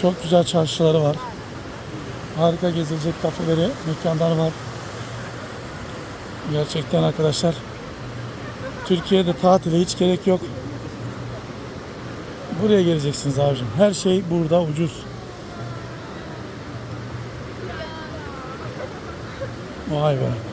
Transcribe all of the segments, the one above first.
Çok güzel çarşıları var. Harika gezilecek kafeleri, mekanlar var. Gerçekten arkadaşlar Türkiye'de tatile hiç gerek yok. Buraya geleceksiniz abicim. Her şey burada ucuz. Vay be.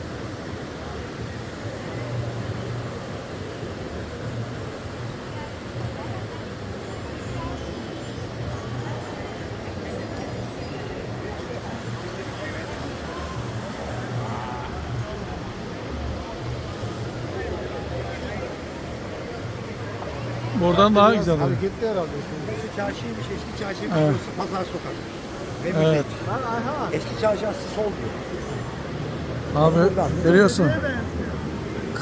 Buradan daha güzel oluyor. Hareketli herhalde. Burası çarşıymış, eski çarşıymış, Evet. burası pazar sokak. Ve Evet. millet. Eski çarşı aslı sol diyor. Abi görüyorsun.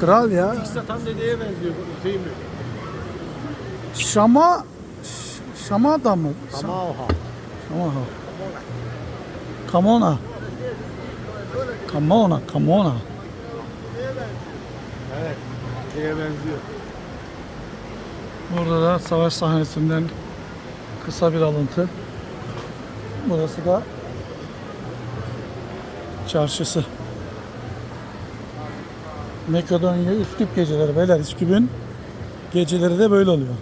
Kral ya. Satan dedeye benziyor bu şey mi? Şama Ş- Şama da mı? Ama oha. Şama ha. Kamona. Kamona, Kamona. Evet. Şeye benziyor. Burada da savaş sahnesinden kısa bir alıntı. Burası da çarşısı. Makedonya Üsküp geceleri. Beyler Üsküp'ün geceleri de böyle oluyor.